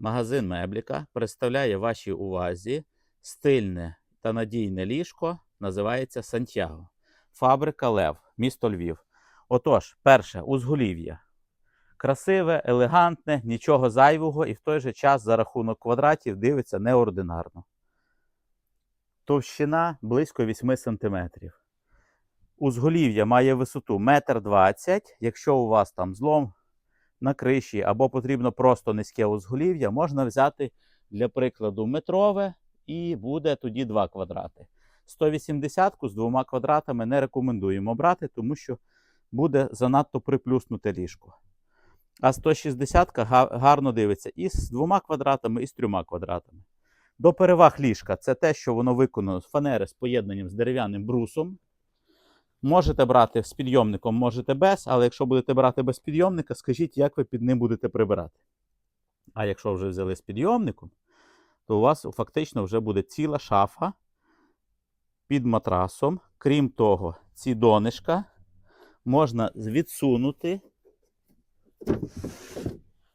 Магазин Мебліка представляє вашій увазі стильне та надійне ліжко, називається Сантьяго. Фабрика Лев, місто Львів. Отож, перше, узголів'я. Красиве, елегантне, нічого зайвого і в той же час за рахунок квадратів дивиться неординарно. Товщина близько 8 см. Узголів'я має висоту 1,20 м. Якщо у вас там злом на криші або потрібно просто низьке узголів'я, можна взяти для прикладу метрове і буде тоді 2 квадрати. 180-ку з двома квадратами не рекомендуємо брати, тому що буде занадто приплюснуте ліжко. А 160 гарно дивиться і з двома квадратами, і з трьома квадратами. До переваг ліжка це те, що воно виконано з фанери з поєднанням з дерев'яним брусом. Можете брати з підйомником, можете без, але якщо будете брати без підйомника, скажіть, як ви під ним будете прибирати. А якщо вже взяли з підйомником, то у вас фактично вже буде ціла шафа під матрасом. Крім того, ці донишка можна відсунути.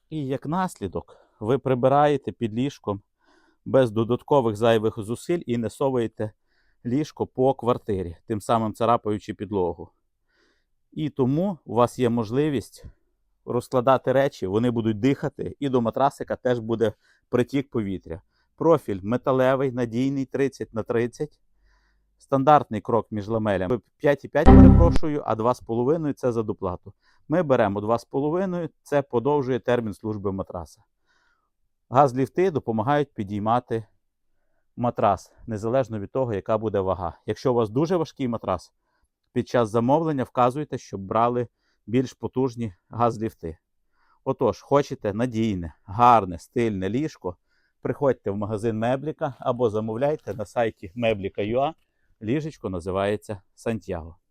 І як наслідок, ви прибираєте під ліжком без додаткових зайвих зусиль і не соваєте ліжко по квартирі, тим самим царапаючи підлогу. І тому у вас є можливість розкладати речі, вони будуть дихати, і до матрасика теж буде притік повітря. Профіль металевий, надійний 30 на 30. Стандартний крок між ламелями 5,5 перепрошую, а 2,5 це за доплату. Ми беремо 2,5, це подовжує термін служби матраса. Газліфти допомагають підіймати матрас, незалежно від того, яка буде вага. Якщо у вас дуже важкий матрас, під час замовлення вказуйте, щоб брали більш потужні газліфти. Отож, хочете надійне, гарне, стильне ліжко, приходьте в магазин Мебліка або замовляйте на сайті Мебліка.ua. Ліжечко називається Сантьяго.